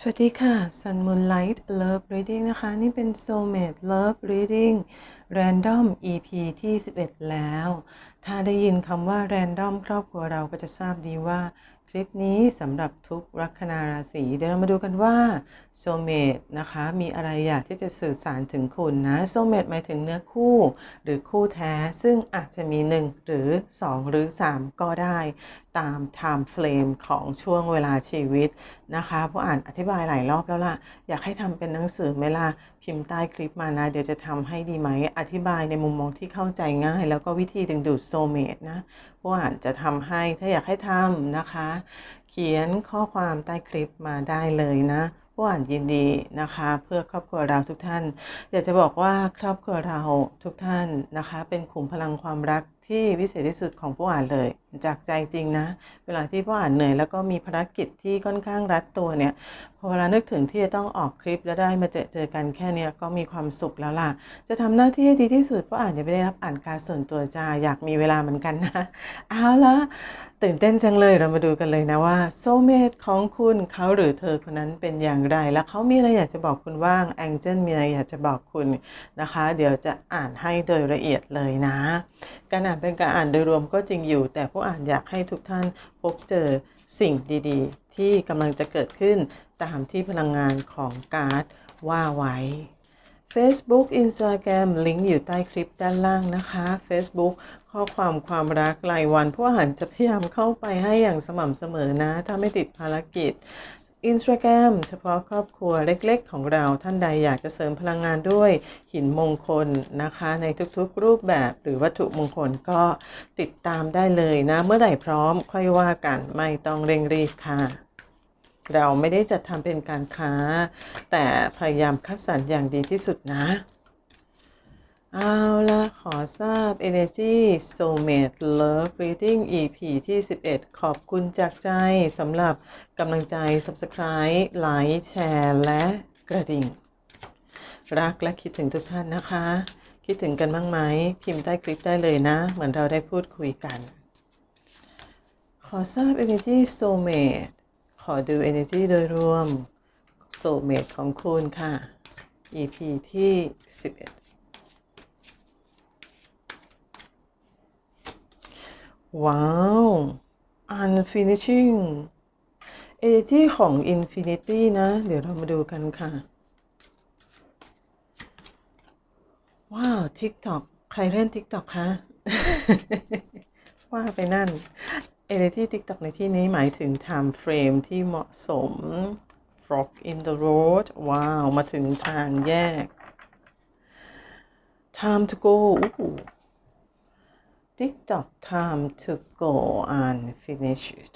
สวัสดีค่ะ Sun Moonlight Love Reading นะคะ นี่เป็น Soulmate Love Reading Random EP ที่ 11 แล้ว ถ้าได้ยินคำว่า Random ครอบครัวเราก็จะทราบดีว่า คลิปนี้สำหรับทุกลัคนาราศีเดี๋ยวเรามาดูกันว่า Soulmate นะคะ มีอะไรอยากที่จะสื่อสารถึงคุณนะ Soulmate หมายถึงเนื้อคู่ หรือคู่แท้ ซึ่งอาจจะมี 1 หรือ 2 หรือ 3 ก็ได้ตาม time frame ของช่วงเวลาชีวิตนะคะผู้อ่านอธิบายหลายรอบแล้วล่ะ อยากให้ทำเป็นหนังสือไหมล่ะพิมพ์ใต้คลิปมานะ เดี๋ยวจะทำให้ดีไหม อธิบายในมุมมองที่เข้าใจง่าย แล้วก็วิธีดึงดูดโซเมตนะผู้อ่านจะทำให้ถ้าอยากให้ทำนะคะ เขียนข้อความใต้คลิปมาได้เลยนะ ผู้อ่านยินดีนะคะ เพื่อครอบครัวเราทุกท่าน อยากจะบอกว่าครอบครัวเราทุกท่านนะคะ เป็นขุมพลังความรักที่วิเศษที่สุดของผู้อ่านเลย จากใจจริงนะ เวลาที่ผู้อ่านเหนื่อยแล้วก็มีภารกิจที่ค่อนข้างรัดตัวเนี่ยพอเวลานึกถึงที่จะต้องออกคลิปแล้วได้มาเจอเจอกันแค่เนี้ยก็มีความสุขแล้วล่ะ จะทำหน้าที่ให้ดีที่สุดเพราะอ่านยังไม่ได้รับอ่านการส่วนตัวจ้าอยากมีเวลาเหมือนกันนะ เอาละ ตื่นเต้นจังเลยเรามาดูกันเลยนะว่า โซเมตของคุณเขาหรือเธอคนนั้นเป็นอย่างไร แล้วเขามีอะไรอยากจะบอกคุณบ้างแองเจิลมีอะไรอยากจะบอกคุณนะคะ เดี๋ยวจะอ่านให้โดยละเอียดเลยนะ การอ่านเป็นการอ่านโดยรวมก็จริงอยู่ แต่ผู้อ่านอยากให้ทุกท่านพบเจอสิ่งดีๆ ที่กำลังจะเกิดขึ้นตามที่พลังงานของการ์ดว่าไว้ Facebook Instagram ลิงก์อยู่ใต้คลิปด้านล่างนะคะ Facebook ข้อความความรักรายวันผู้อ่านจะพยายามเข้าไปให้อย่างสม่ำเสมอนะ ถ้าไม่ติดภารกิจ Instagram เฉพาะครอบครัวเล็กๆ ของเราท่านใดอยากจะเสริมพลังงานด้วยหินมงคลนะคะ ในทุกๆรูปแบบหรือวัตถุมงคลก็ติดตามได้เลยนะ เมื่อไหร่พร้อมค่อยว่ากันไม่ต้องเร่งรีบค่ะ เราไม่ได้จัดทำเป็นการค้า แต่พยายามคัดสรรอย่างดีที่สุดนะ เอาละขอทราบ Energy Soulmate Love Reading EP ที่ 11 ขอบคุณจากใจสำหรับกำลังใจ Subscribe ไลค์แชร์และกระดิ่ง รักและคิดถึงทุกท่านนะคะ คิดถึงกันบ้างไหม พิมพ์ใต้คลิปได้เลยนะ เหมือนเราได้พูดคุยกัน ขอทราบ Energy Soulmate อดู Energy โดยรวม Soulmate ของคุณค่ะ EP ที่ 11 ว้าว unfinishing energy ของ infinity นะ เดี๋ยวเรามาดูกันค่ะ ว้าว TikTok ใครเล่น TikTok คะ ว่าไปนั่น energy TikTok ในที่นี้หมายถึง time frame ที่เหมาะสม frog in the road ว้าว มาถึงทางแยก time to go อู้ TikTok time to go unfinished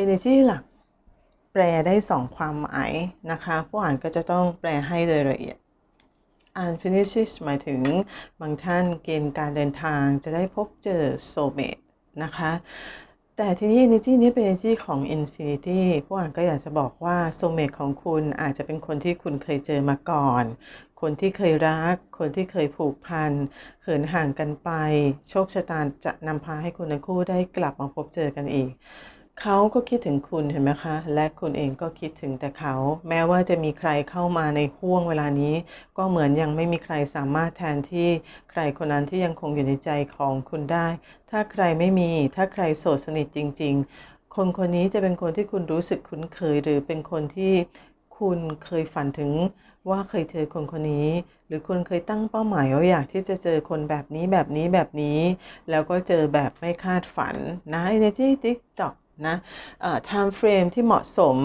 energy หลัก แปลได้สองความหมายนะคะ ผู้อ่านก็จะต้องแปลให้โดยละเอียด unfinished หมายถึงบางท่านเกณฑ์การเดินทางจะได้พบเจอ soulmate นะคะ แต่ทีนี้ energy นี้เป็น energy ของ infinity ผู้อ่านก็อยากจะบอกว่า soulmate ของคุณอาจจะเป็นคนที่คุณเคยเจอมาก่อน คนที่เคยรัก คนที่เคยผูกพันเหินห่างกันไป โชคชะตาจะนำพาให้คุณทั้งคู่ได้กลับมาพบเจอกันอีก เขาก็คิดถึงคุณเห็นไหมคะ และคุณเองก็คิดถึงแต่เขา แม้ว่าจะมีใครเข้ามาในห่วงเวลานี้ ก็เหมือนยังไม่มีใครสามารถแทนที่ใครคนนั้นที่ยังคงอยู่ในใจของคุณได้ ถ้าใครไม่มี ถ้าใครโสดสนิทจริง ๆ คนคนนี้จะเป็นคนที่คุณรู้สึกคุ้นเคย หรือเป็นคนที่คุณเคยฝันถึงว่าเคยเจอคนคนนี้ หรือคุณเคยตั้งเป้าหมายว่าอยากที่จะเจอคนแบบนี้แบบนี้แบบนี้ แล้วก็เจอแบบไม่คาดฝันนะ Energy TikTok นะ time frame ที่เหมาะสม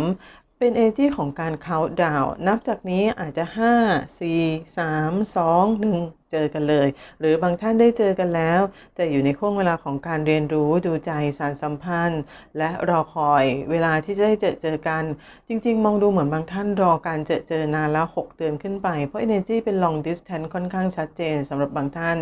เป็น energy ของการ count down นับจากนี้อาจจะ 5 4 3 2 1 เจอกันเลย หรือบางท่านได้เจอกันแล้วแต่อยู่ในช่วงเวลาของการเรียนรู้ดูใจสารสัมพันธ์ และรอคอยเวลาที่จะได้เจอเจอกัน จริง ๆ มองดูเหมือนบางท่านรอการเจอเจอนานแล้ว 6 เดือนขึ้นไป เพราะ energy เป็น long distance ค่อนข้างชัดเจนสำหรับบางท่าน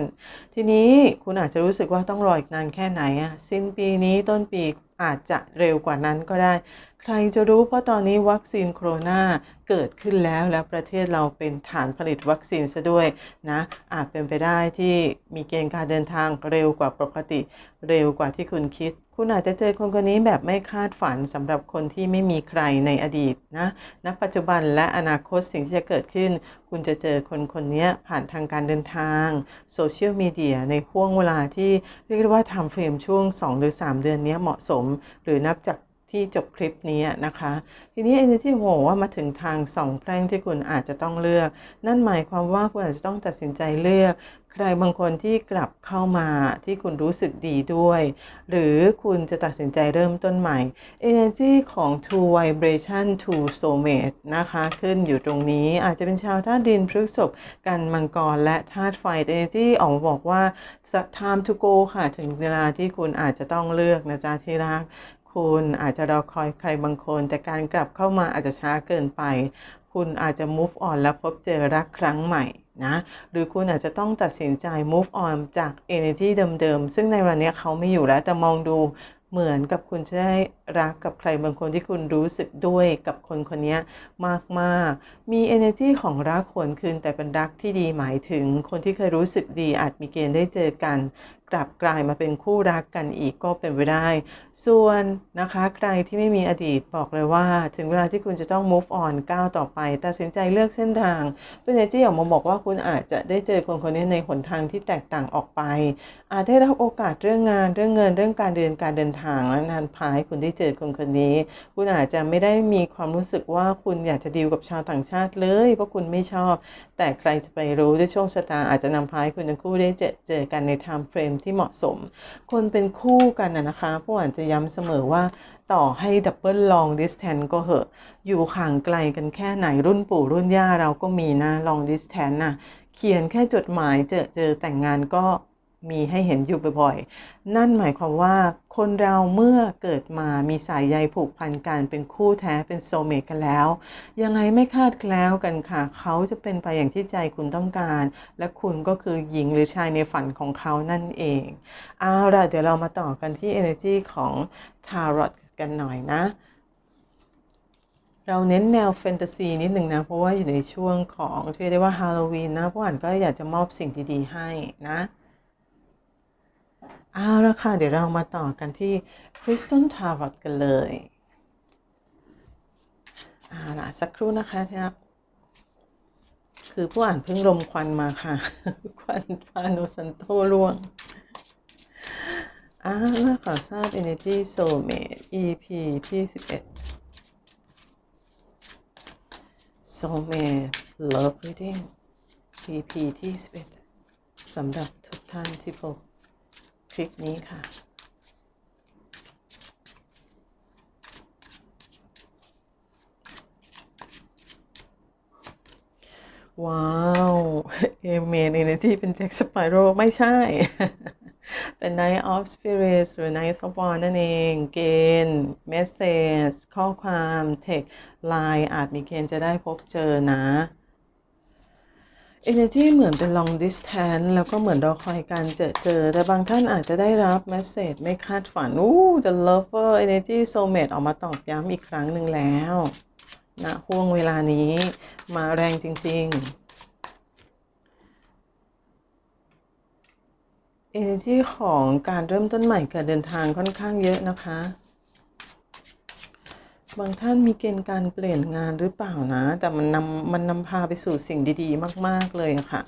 ทีนี้คุณอาจจะรู้สึกว่าต้องรออีกนานแค่ไหนอะสิ้นปีนี้ต้นปี อาจจะเร็วกว่านั้นก็ได้ ใครจะรู้เพราะตอนนี้วัคซีนโคโรนาเกิดขึ้นแล้วแล้วประเทศเราเป็นฐานผลิตวัคซีนซะด้วยนะอาจเป็นไปได้ที่มีเกณฑ์การเดินทางเร็วกว่าปกติ เร็วกว่าที่คุณคิด คุณอาจจะเจอคนคนนี้แบบไม่คาดฝันสำหรับคนที่ไม่มีใครในอดีตนะณปัจจุบันและอนาคตสิ่งที่จะเกิดขึ้น คุณจะเจอคนคนนี้ผ่านทางการเดินทางโซเชียลมีเดียในห่วงเวลาที่เรียกว่าทำเฟรมช่วง 2 หรือ 3 เดือนนี้เหมาะสม หรือนับจากที่จบคลิปนี้นะคะ ทีนี้ Energy โหว่ามาถึงทางสองแพร่งที่คุณอาจจะต้องเลือก นั่นหมายความว่าคุณอาจจะต้องตัดสินใจเลือก รบางคนที่กลับเข้ามาที่คุณรู้สึกดีด้วย หรือคุณจะตัดสินใจเริ่มต้นใหม่ Energy ของ True Vibration to Soulmate นะคะขึ้นอยู่ตรงนี้อาจจะเป็นชาวธาตุดินพฤกษภกันมังกรและธาตุไฟ Energy ออกบอกว่า time to go ค่ะ ถึงเวลาที่คุณอาจจะต้องเลือกนะจ๊ะที่รักคุณอาจจะรอคอยใครบางคน แต่การกลับเข้ามาอาจจะช้าเกินไป คุณอาจจะ move on และพบเจอรักครั้งใหม่นะหรือคุณอาจจะต้องตัดสินใจ move on จาก energy เดิมๆ ซึ่งในวันนี้เขาไม่อยู่แล้วแต่มองดูเหมือนกับคุณจะได้ รักกับใครบางคนที่คุณรู้สึกด้วยกับคนคนนี้มากๆ มี energy ของรักหวนคืนแต่เป็นรักที่ดีหมายถึง คนที่เคยรู้สึกดีอาจมีเกณฑ์ได้เจอกัน กลับกลายมาเป็นคู่รักกันอีกก็เป็นไปได้ ส่วนนะคะใครที่ไม่มีอดีตบอกเลยว่า ถึงเวลาที่คุณจะต้อง move on ก้าวต่อไปตัดสินใจเลือกเส้นทางเป็นเอจี้ออกมาบอกว่าคุณอาจจะได้เจอคนคนนี้ในหนทางที่แตกต่างออกไป อาจได้รับโอกาสเรื่องงานเรื่องเงินเรื่องการเดินการเดินทางและนานพาให้คุณได้เจอคนคนนี้ คุณอาจจะไม่ได้มีความรู้สึกว่าคุณอยากจะดีลกับชาวต่างชาติเลย เพราะคุณไม่ชอบ แต่ใครจะไปรู้ด้วยโชคชะตาอาจจะนำพาให้คุณทั้งคู่ได้เจอเจอกันใน time frame ที่เหมาะสม คนเป็นคู่กันนะคะผู้อ่านจะย้ำเสมอว่าต่อให้ดับเบิลลองดิสแทนก็เหอะ อยู่ห่างไกลกันแค่ไหนรุ่นปู่รุ่นย่าเราก็มีนะลองดิสแทนนะเขียนแค่จดหมายเจอเจอแต่งงานก็มีให้เห็นอยู่บ่อยๆ นั่นหมายความว่า คนเราเมื่อเกิดมามีสายใยผูกพันกันเป็นคู่แท้เป็นโซเมตกันแล้ว ยังไงไม่คาดแคล้วกันค่ะ เขาจะเป็นไปอย่างที่ใจคุณต้องการ และคุณก็คือหญิงหรือชายในฝันของเขานั่นเองเอาล่ะเดี๋ยวเรามาต่อกันที่ energy ของทารอตกันหน่อยนะ เราเน้นแนวแฟนตาซีนิดหนึ่งนะ เพราะว่าอยู่ในช่วงของที่เรียกว่าฮาโลวีนนะผู้อ่านก็อยากจะมอบสิ่งดีๆให้นะ เอาละค่ะ เดี๋ยวเรามาต่อกันที่ Crystal Tarot กันเลยเอาล่ะ สักครู่นะคะที่รักคือผู้อ่านเพิ่งลมควันมาค่ะ ควันฟาโนซันโตร่วงอ่าล่ะขอทราบ Energy Soulmate EP ที่ 11 Soulmate Love Reading EP ที่ 11สำหรับทุกท่านที่พบ คลิปนี้ค่ะ ว้าว เอเมนเอเนจีเป็นแจ็คสปาโร่ไม่ใช่ เป็น Night of Spirits หรือ Night of War นั่นเอง เกณฑ์ Message ข้อความ Text Line อาจมีเกณฑ์จะได้พบเจอนะ Energy เหมือนเป็น long distance แล้วก็เหมือนรอคอยการเจอเจอ แต่บางท่านอาจจะได้รับ message ไม่คาดฝันอู้ the lover energy soulmate ออกมาตอกย้ำอีกครั้งหนึ่งแล้วนะห่วงเวลานี้มาแรงจริง ๆ energy ของการเริ่มต้นใหม่การเดินทางค่อนข้างเยอะนะคะ บางท่านมีเกณฑ์การเปลี่ยนงานหรือเปล่านะ แต่มันนำมันนำพาไปสู่สิ่งดี ๆ มาก ๆ เลยค่ะ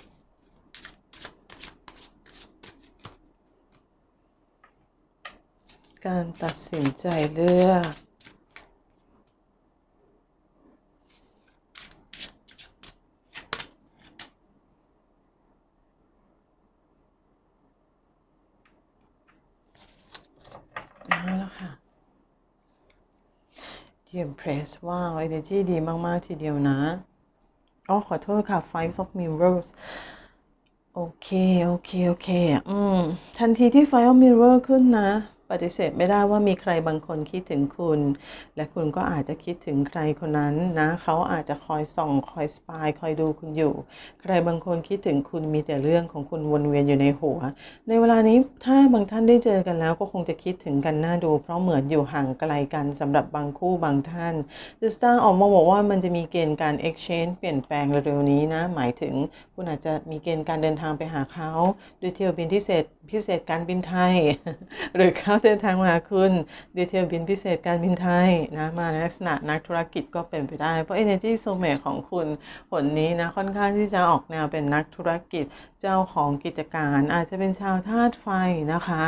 การตัดสินใจเลือก เอาละค่ะ The Empress ว้าว energy ดีมาก ๆ ทีเดียวนะอ๋อขอโทษค่ะ Five of Mirrors โอเค โอเค โอเค อืม ทันทีที่ Five of Mirror ขึ้นนะ ปฏิเสธไม่ได้ว่ามีใครบางคนคิดถึงคุณ และคุณก็อาจจะคิดถึงใครคนนั้นนะ เขาอาจจะคอยส่อง คอยสปาย คอยดูคุณอยู่ ใครบางคนคิดถึงคุณมีแต่เรื่องของคุณวนเวียนอยู่ในหัว ในเวลานี้ถ้าบางท่านได้เจอกันแล้วก็คงจะคิดถึงกันน่าดู เพราะเหมือนอยู่ห่างไกลกันสำหรับบางคู่บางท่าน The Star ออกมาบอกว่ามันจะมีเกณฑ์การ exchange เปลี่ยนแปลงเร็วๆนี้นะ หมายถึงคุณอาจจะมีเกณฑ์การเดินทางไปหาเขาด้วยเที่ยวบินพิเศษพิเศษการบินไทย หรือเข้าเดินทางมาหาคุณดีเทลบินพิเศษการบินไทยนะมาในลักษณะนักธุรกิจก็เป็นไปได้ เพราะ Energy s o m a t ของคุณผลนี้นะค่อนข้างที่จะออกแนวเป็นนักธุรกิจเจ้าของกิจการ อาจจะเป็นชาวธาตุไฟนะคะ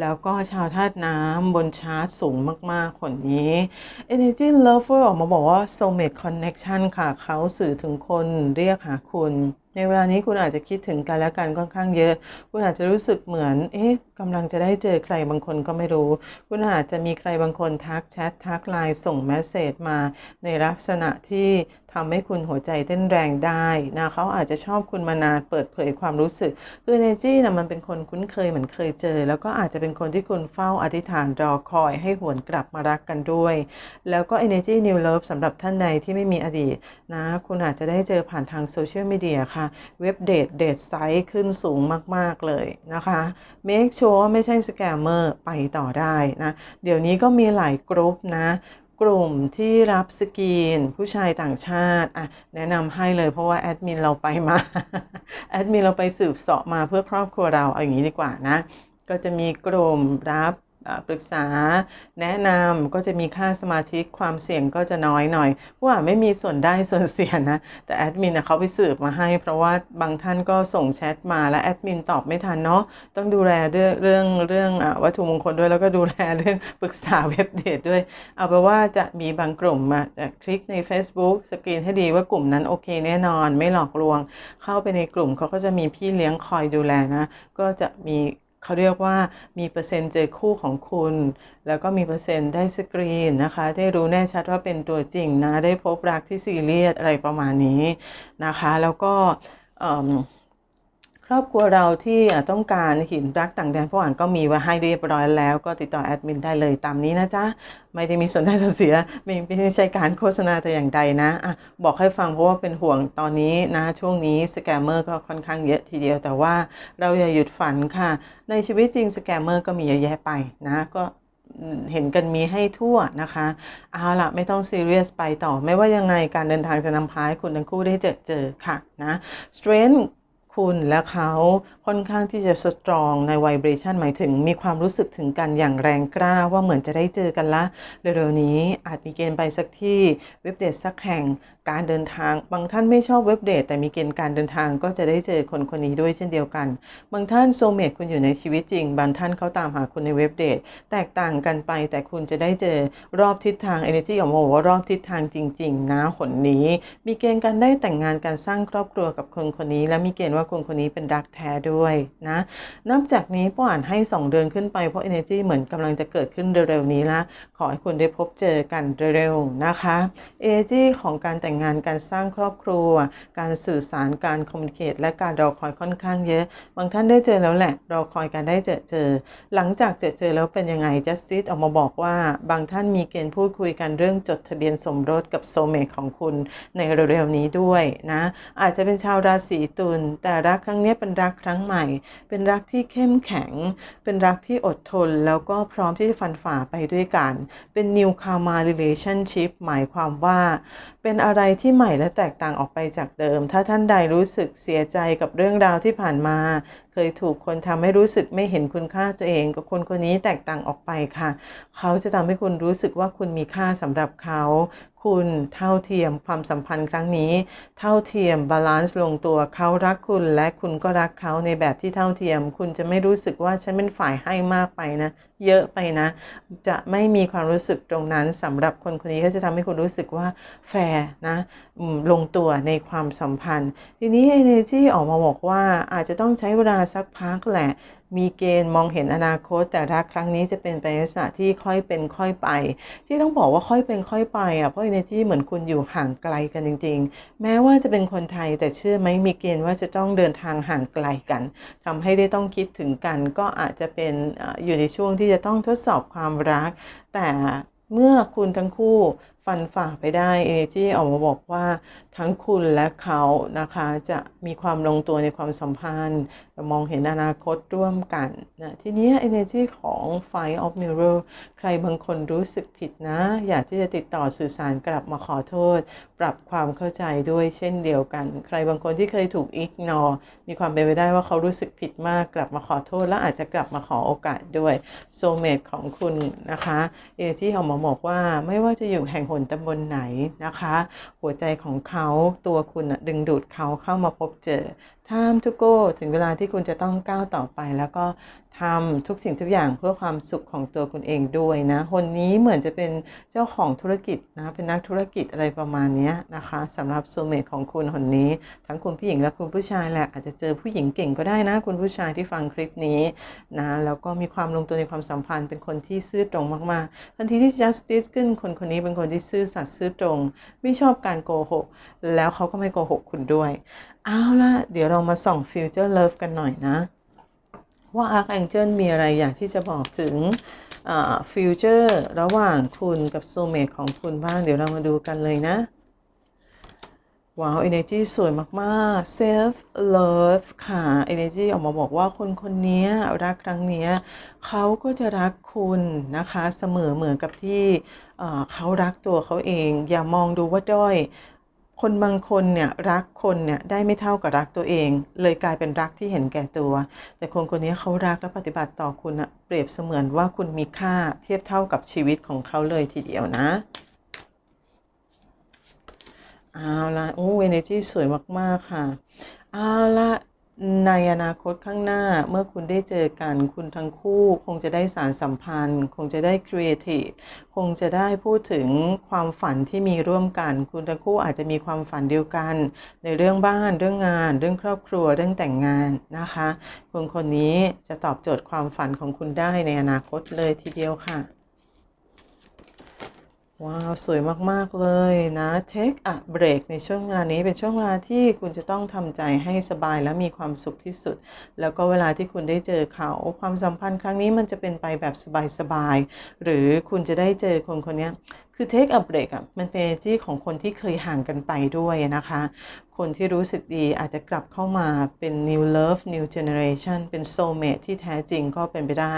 แล้วก็ชาวธาตุน้ำบนชาร์ตสูงมากๆคนนี้ Energy Lover ออกมาบอกว่า Soulmate Connection ค่ะเขาสื่อถึงคนเรียกหาคุณ ในเวลานี้คุณอาจจะคิดถึงกันและกันค่อนข้างเยอะ คุณอาจจะรู้สึกเหมือน เอ๊ะกำลังจะได้เจอใครบางคนก็ไม่รู้ คุณอาจจะมีใครบางคนทักแชททักไลน์ส่งเมสเซจมา ในลักษณะที่ทำให้คุณหัวใจเต้นแรงได้นะเขาอาจจะชอบคุณมานานเปิดเผยความรู้สึก คือ energy นะมันเป็นคนคุ้นเคยเหมือนเคยเจอ แล้วก็อาจจะเป็นคนที่คุณเฝ้าอธิษฐานรอคอยให้หวนกลับมารักกันด้วย แล้วก็ energy new love สำหรับท่านใดที่ไม่มีอดีตนะคุณอาจจะได้เจอผ่านทางโซเชียลมีเดียค่ะเว็บเดทเดทไซต์ขึ้นสูงมาก ๆ เลยนะคะ make sure ว่าไม่ใช่สแกมเมอร์ไปต่อได้นะ เดี๋ยวนี้ก็มีหลายกรุ๊ปนะกลุ่มที่รับสกรีนผู้ชายต่างชาติอะแนะนำให้เลยเพราะว่าแอดมินเราไปมาแอดมินเราไปสืบเสาะมาเพื่อครอบครัวเราเอาอย่างนี้ดีกว่านะ ก็จะมีกลุ่มรับ ปรึกษาแนะนำก็จะมีค่าสมาชิกความเสี่ยงก็จะน้อยหน่อยเพราะว่าไม่มีส่วนได้ส่วนเสียนะ แต่แอดมินเขาไปสืบมาให้ เพราะว่าบางท่านก็ส่งแชทมาแล้วแอดมินตอบไม่ทันเนาะต้องดูแลเรื่องเรื่องเรื่องอวัตถุมงคลด้วยแล้วก็ดูแลเรื่องปรึกษาเว็บเดทด้วย เอาไปนว่าจะมีบางกลุ่มมาจะคลิกใน Facebook สกรีนให้ดีว่ากลุ่มนั้นโอเคแน่นอนไม่หลอกลวง เข้าไปในกลุ่มเขาก็จะมีพี่เลี้ยงคอยดูแลนะ ก็จะมี เขาเรียกว่ามีเปอร์เซ็นต์เจอคู่ของคุณ แล้วก็มีเปอร์เซ็นต์ได้สกรีนนะคะ ได้รู้แน่ชัดว่าเป็นตัวจริงนะ ได้พบรักที่ซีเรียสอะไรประมาณนี้นะคะ แล้วก็ รอบครัวเราที่ต้องการหินรักต่างแดนพวกอ่านก็มีไว้ให้เรียบร้อยแล้ว ก็ติดต่อแอดมินได้เลยตามนี้นะจ๊ะ ไม่ได้มีส่วนได้ส่วนเสียไม่ไม่ใช่การโฆษณาแต่อย่างใดนะอะบอกให้ฟังเพราะว่าเป็นห่วงตอนนี้นะ ช่วงนี้สแกมเมอร์ก็ค่อนข้างเยอะทีเดียว แต่ว่าเราอย่าหยุดฝันค่ะ ในชีวิตจริงสแกมเมอร์ก็มีเยอะแยะไปนะก็เห็นกันมีให้ทั่วนะคะ เอาล่ะไม่ต้องซีเรียสไปต่อ ไม่ว่ายังไงการเดินทางจะนำพาให้คุณทั้งคู่ได้เจอเจอค่ะนะ strength คุณและเขาค่อนข้างที่จะสตรองในไวเบรชันหมายถึงมีความรู้สึกถึงกันอย่างแรงกล้าว่าเหมือนจะได้เจอกันละ เร็วๆนี้อาจมีเกณฑ์ไปสักที่เว็บเดทสักแห่งการเดินทาง บางท่านไม่ชอบเว็บเดทแต่มีเกณฑ์การเดินทางก็จะได้เจอคนคนนี้ด้วยเช่นเดียวกัน บางท่านโซเมตคุณอยู่ในชีวิตจริง บางท่านเขาตามหาคุณในเว็บเดทแตกต่างกันไปแต่คุณจะได้เจอรอบทิศทาง energy ออกมาบอกว่ารอบทิศทางจริง ๆ นะหนนี้ มีเกณฑ์การได้แต่งงานการสร้างครอบครัวกับคนคนนี้ และมีเกณฑ์ว่าคนคนนี้เป็นรักแท้ด้วยนะนับจากนี้ป้อ่านให้ 2 เดือนขึ้นไปเพราะ energy เหมือนกำลังจะเกิดขึ้นเร็วๆนี้ละขอให้คุณได้พบเจอกันเร็วๆนะคะ energy ของการแต่งงานการสร้างครอบครัว การสื่อสารการคอมมิ n เค e และการรอคอยค่อนข้างเยอะ บางท่านได้เจอแล้วแหละ รอคอยการได้เจอเจอ หลังจากเจอเจอแล้วเป็นยังไง justice ออกมาบอกว่า บางท่านมีเกณฑ์พูดคุยกันเรื่องจดทะเบียนสมรสกับโซเมตของคุณในเร็วๆนี้ด้วยนะอาจจะเป็นชาวราศีตุลแต่รักครั้งนี้เป็นรักครั้งใหม่ เป็นรักที่เข้มแข็ง เป็นรักที่อดทน แล้วก็พร้อมที่จะฟันฝ่าไปด้วยกัน เป็น new karma relationship หมายความว่า เป็นอะไรที่ใหม่และแตกต่างออกไปจากเดิม ถ้าท่านใดรู้สึกเสียใจกับเรื่องราวที่ผ่านมา เคยถูกคนทำให้รู้สึกไม่เห็นคุณค่าตัวเองกับคนคนนี้แตกต่างออกไปค่ะ เขาจะทำให้คุณรู้สึกว่าคุณมีค่าสำหรับเขา คุณเท่าเทียมความสัมพันธ์ครั้งนี้ เท่าเทียมบาลานซ์ลงตัวเขารักคุณและคุณก็รักเขาในแบบที่เท่าเทียม คุณจะไม่รู้สึกว่าฉันเป็นฝ่ายให้มากไปนะ เยอะไปนะ จะไม่มีความรู้สึกตรงนั้นสำหรับคนคนนี้ก็จะทำให้คุณรู้สึกว่าแฟร์นะลงตัวในความสัมพันธ์ ทีนี้ energy ออกมาบอกว่าอาจจะต้องใช้เวลาสักพักแหละมีเกณฑ์มองเห็นอนาคต แต่รักครั้งนี้จะเป็นไปในลักษณะที่ค่อยเป็นค่อยไป ที่ต้องบอกว่าค่อยเป็นค่อยไปอะเพราะ energy เหมือนคุณอยู่ห่างไกลกันจริง ๆ แม้ว่าจะเป็นคนไทยแต่เชื่อไหมมีเกณฑ์ว่าจะต้องเดินทางห่างไกลกันทำให้ได้ต้องคิดถึงกัน ก็อาจจะเป็นอยู่ในช่วงที่จะต้องทดสอบความรัก แต่เมื่อคุณทั้งคู่ ฟันฝ่าไปได้ Energy ออกมาบอกว่าทั้งคุณและเขานะคะจะมีความลงตัวในความสัมพันธ์มองเห็นอนาคตร่วมกันนะทีนี้ Energy ของ Five of Mirror ใครบางคนรู้สึกผิดนะ อยากที่จะติดต่อสื่อสารกลับมาขอโทษ ปรับความเข้าใจด้วยเช่นเดียวกัน ใครบางคนที่เคยถูก ignore มีความเป็นไปได้ว่าเขารู้สึกผิดมากกลับมาขอโทษ และอาจจะกลับมาขอโอกาสด้วย soulmate ของคุณนะคะ Energy ออกมาบอกว่าไม่ว่าจะอยู่แห่งหนตำบลไหนนะคะ หัวใจของเขาตัวคุณดึงดูดเขาเข้ามาพบเจอท่ามทุกโก้ถึงเวลาที่คุณจะต้องก้าวต่อไป แล้วก็ ทำทุกสิ่งทุกอย่างเพื่อความสุขของตัวคุณเองด้วยนะคนนี้เหมือนจะเป็นเจ้าของธุรกิจนะเป็นนักธุรกิจอะไรประมาณนี้นะคะสำหรับโซเมตของคุณคนนี้ ทั้งคุณผู้หญิงและคุณผู้ชายแหละอาจจะเจอผู้หญิงเก่งก็ได้นะ คุณผู้ชายที่ฟังคลิปนี้นะแล้วก็มีความลงตัวในความสัมพันธ์ เป็นคนที่ซื่อตรงมากๆ ทันทีที่ justice ขึ้นคนคนนี้เป็นคนที่ซื่อสัตย์ซื่อตรง ไม่ชอบการโกหกแล้วเขาก็ไม่โกหกคุณด้วยเอาละเดี๋ยวเรามาส่อง future love กันหน่อยนะ ว่า Archangel มีอะไรอยากที่จะบอกถึงฟิวเจอร์ระหว่างคุณกับโซเม e ของคุณบ้าง เดี๋ยวเรามาดูกันเลยนะ ว้าว energy สวยมากๆ self love ค่ะ energy ออกมาบอกว่าคนคนนี้รักครั้งนี้เขาก็จะรักคุณนะคะ เสมอเหมือนกับที่เขารักตัวเขาเอง อย่ามองดูว่าด้อย คนบางคนเนี่ยรักคนเนี่ยได้ไม่เท่ากับรักตัวเอง เลยกลายเป็นรักที่เห็นแก่ตัว แต่คนคนนี้เขารักและปฏิบัติต่อคุณอะเปรียบเสมือนว่าคุณมีค่าเทียบเท่ากับชีวิตของเขาเลยทีเดียวนะเอาละโอ้เวเนจีสวยมาก ๆ ค่ะเอาละ ในอนาคตข้างหน้าเมื่อคุณได้เจอกันคุณทั้งคู่ คงจะได้สารสัมพันธ์ คงจะได้ครีเอทีฟคงจะได้พูดถึงความฝันที่มีร่วมกัน คุณทั้งคู่อาจจะมีความฝันเดียวกัน ในเรื่องบ้านเรื่องงาน เรื่องครอบครัวเรื่องแต่งงานนะคะคนคนนี้จะตอบโจทย์ความฝันของคุณได้ในอนาคตเลยทีเดียวค่ะ ว้าว สวยมาก ๆ เลยนะ Take a break ในช่วงเวลานี้เป็นช่วงเวลาที่คุณจะต้องทำใจให้สบายและมีความสุขที่สุด แล้วก็เวลาที่คุณได้เจอเขา ความสัมพันธ์ครั้งนี้มันจะเป็นไปแบบสบาย ๆ หรือคุณจะได้เจอคนคนนี้ คือ take a break อะมันเป็นที่ของคนที่เคยห่างกันไปด้วยนะคะ คนที่รู้สึกดีอาจจะกลับเข้ามาเป็น new love new generation เป็น soulmate ที่แท้จริงก็เป็นไปได้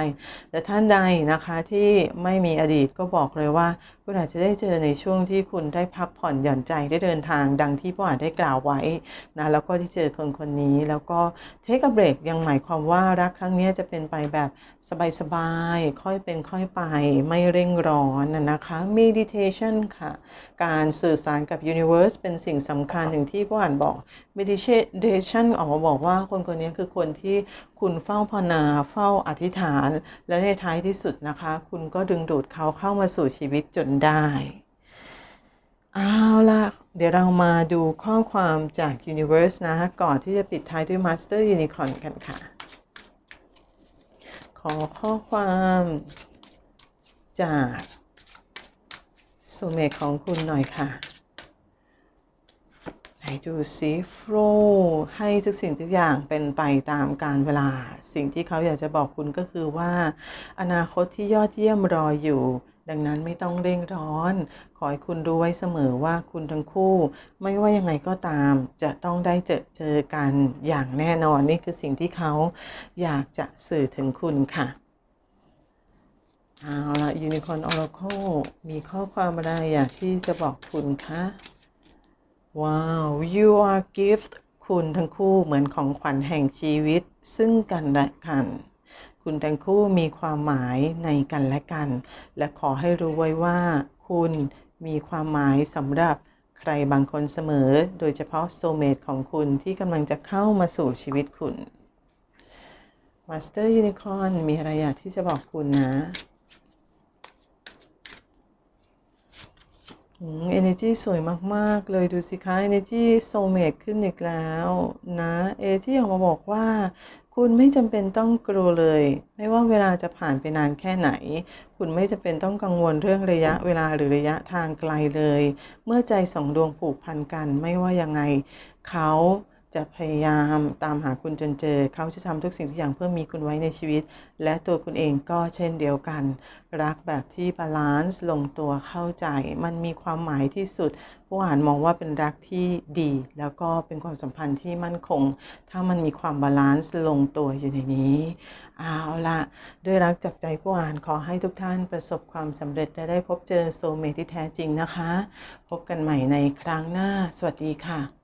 แต่ท่านใดนะคะที่ไม่มีอดีตก็บอกเลยว่า คุณอาจจะได้เจอในช่วงที่คุณได้พักผ่อนหย่อนใจได้เดินทางดังที่พ่ออาจได้กล่าวไว้นะแล้วก็ที่เจอคนคนนี้แล้วก็ take a break ยังหมายความว่ารักครั้งนี้จะเป็นไปแบบสบายๆ ค่อยเป็นค่อยไป ไม่เร่งร้อนนะคะ meditation ค่ะ การสื่อสารกับ universe เป็นสิ่งสำคัญอย่างที่พ่ออ่านบอก meditation ออกมาบอกว่าคนคนนี้คือคนที่คุณเฝ้าภาวนาเฝ้าอธิษฐาน และในท้ายที่สุดนะคะ คุณก็ดึงดูดเขาเข้ามาสู่ชีวิตจนได้เอาละเดี๋ยวเรามาดูข้อความจาก Universe นะก่อนที่จะปิดท้ายด้วย Master Unicorn กันค่ะ ขอข้อความจากสุเมฆของคุณหน่อยค่ะ ไหนดูซิโฟลให้ทุกสิ่งทุกอย่างเป็นไปตามการเวลา สิ่งที่เขาอยากจะบอกคุณก็คือว่า อนาคตที่ยอดเยี่ยมรออยู่ ดังนั้นไม่ต้องเร่งร้อน ขอให้คุณรู้ไว้เสมอว่าคุณทั้งคู่ ไม่ว่ายังไงก็ตาม จะต้องได้เจอเจอกันอย่างแน่นอนนี่คือสิ่งที่เขาอยากจะสื่อถึงคุณค่ะเอาละ Unicorn Oracle มีข้อความอะไรอยากที่จะบอกคุณคะว้าว you are gift คุณทั้งคู่เหมือนของขวัญแห่งชีวิตซึ่งกันและกัน คุณทั้งคู่มีความหมายในกันและกัน และขอให้รู้ไว้ว่า คุณมีความหมายสำหรับใครบางคนเสมอ โดยเฉพาะโซเมตของคุณที่กำลังจะเข้ามาสู่ชีวิตคุณ Master Unicorn มีอะไรอยากที่จะบอกคุณนะเอเนจีสวยมาก ๆ เลยดูสิคะ Energy Soulmate ขึ้นอีกแล้วนะ เอที่ออกมาบอกว่า คุณไม่จำเป็นต้องกลัวเลย ไม่ว่าเวลาจะผ่านไปนานแค่ไหน คุณไม่จำเป็นต้องกังวลเรื่องระยะเวลาหรือระยะทางไกลเลย เมื่อใจสองดวงผูกพันกันไม่ว่ายังไง เขา จะพยายามตามหาคุณจนเจอ เขาจะทำทุกสิ่งทุกอย่างเพื่อมีคุณไว้ในชีวิต และตัวคุณเองก็เช่นเดียวกัน รักแบบที่บาลานซ์ลงตัวเข้าใจ มันมีความหมายที่สุด ผู้อ่านมองว่าเป็นรักที่ดี แล้วก็เป็นความสัมพันธ์ที่มั่นคง ถ้ามันมีความบาลานซ์ลงตัวอยู่ในนี้เอาละด้วยรักจับใจผู้อ่านขอให้ทุกท่านประสบความสำเร็จและได้พบเจอโซเมที่แท้จริงนะคะ พบกันใหม่ในครั้งหน้า สวัสดีค่ะ